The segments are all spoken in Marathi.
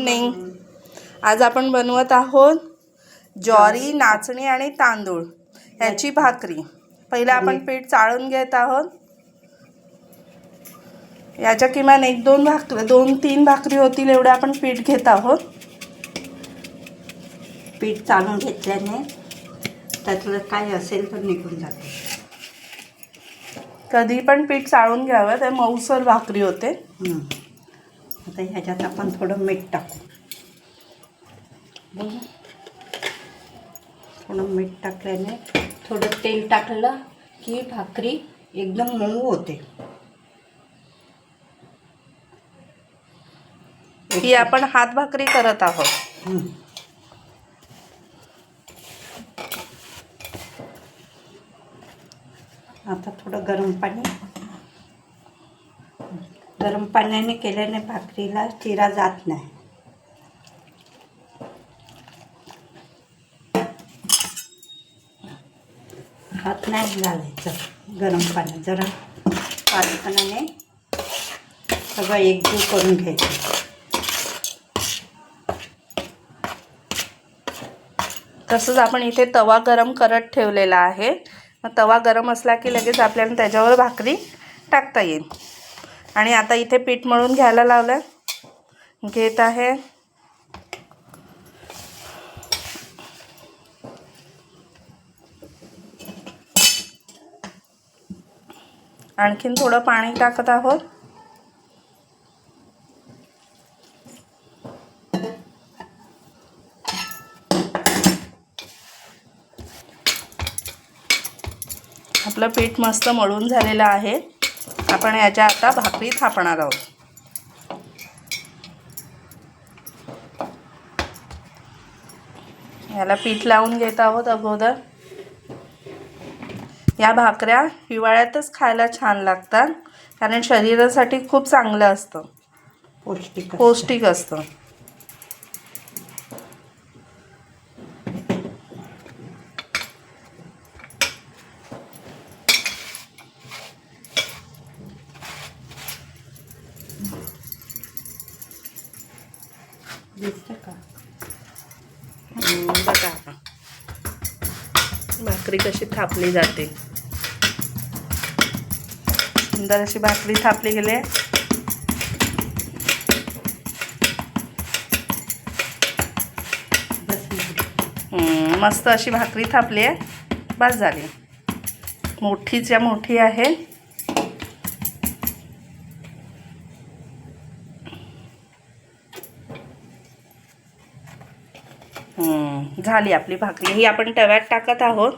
मॉर्निंग आज आपण बनवत आहोत ज्वारी नाचणी आणि तांदूळ याची भाकरी. पहिला आपण पीठ चाळून घेत आहोत. याच्या किमान एक दोन भाकरी दोन तीन भाकरी होतील एवढं आपण पीठ घेत आहोत. पीठ चालून घेतल्याने त्यातलं काय असेल तर निघून जाते. कधी पण पीठ चाळून घ्यावं ते मऊसर भाकरी होते. आता ह्याच्यात आपण थोडं मीठ टाकू बघ. थोडं मीठ टाकल्याने थोडं तेल टाकलं की भाकरी एकदम मऊ होते ही आपण हात भाकरी करत आहोत. आता थोडं गरम पाणी गरम पाण्याने केल्याने भाकरीला चिरा जात नाही. हात नाही घालायचं गरम पाण्यात जरा पाचपणाने सगळं एकजीव करून घ्यायचं. तसंच आपण इथे तवा गरम करत ठेवलेला आहे. मग तवा गरम असला की लगेच आपल्याला त्याच्यावर भाकरी टाकता येईल. आणि आता इथे पीठ मळून घ्यायला लावलं. घेत आहे. आणखीन थोडं पाणी टाकत आहोत. आपलं पीठ मस्त मळून झालेलं आहे. आपण याच्या आता भाकरी थापणार आहोत. याला पीठ लावून घेत आहोत अगोदर. या भाकऱ्या हिवाळ्यातच खायला छान लागतात कारण शरीरासाठी खूप चांगलं असतं. पौष्टिक असतं. पौष्टिक असतं. दिसतं का हम्म, बघा. भाकरी कशी थापली जाते. सुंदर अशी भाकरी थापली गेली. मस्त अशी भाकरी थापली आहे. बस झाली. मोठीच्या मोठी आहे. झाली आपली भाकरी. ही आपण तव्यात टाकत आहोत.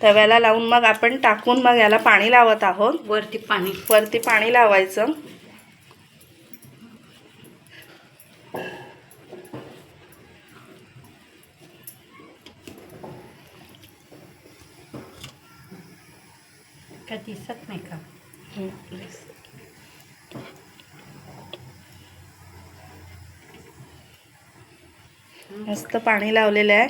तव्याला लावून मग आपण टाकून मग याला पाणी लावत आहोत. वरती पाणी. वरती पाणी लावायचं. का दिसत नाही का? मस्त पाणी लावलेलं आहे.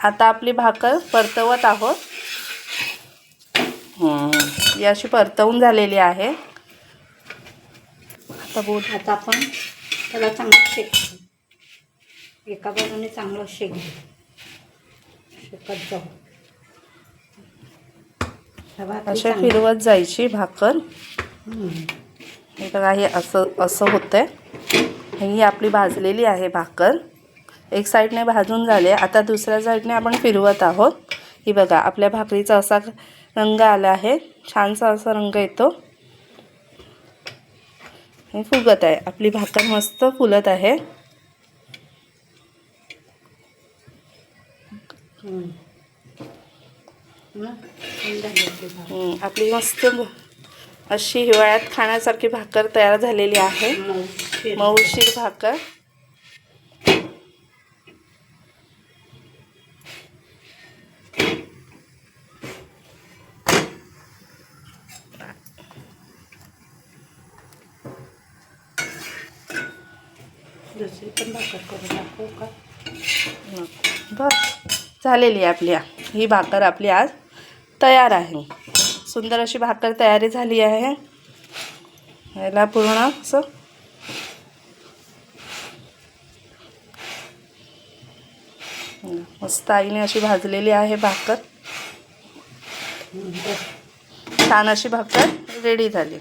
आता आपली भाकर परतवत आहोत. ही अशी परतवून झालेली आहे. आता बोल आता आपण त्याला चांगलं शेक एका बाजूने चांगलं शेक शेकत जाऊ. अशा फिरवत जायची भाकर. हे बघा हे असं असं होतंय. ही आपली भाजलेली आहे भाकर. एक साईडने भाजून झाले आता दुसऱ्या साईडने आपण फिरवत आहोत. ही बघा आपल्या भाकरीचा असा रंग आला आहे. छानसा असा रंग येतो. हे फुगत आहे. आपली भाकर मस्त फुलत आहे. आपली मस्त अशी हिवाळ्यात खाण्यासारखी भाकर तयार झालेली आहे. मऊशीर. भाकर. दुसरी पण भाकर करून दाखवू का बस झालेली आहे आपली ही भाकर आपली आज. तयार आहे. सुंदर अशी भाकर तयारी झाली आहे. याला पूर्ण असं मस्त आईने अशी भाजलेली आहे भाकर. छान अशी भाकर रेडी झाली.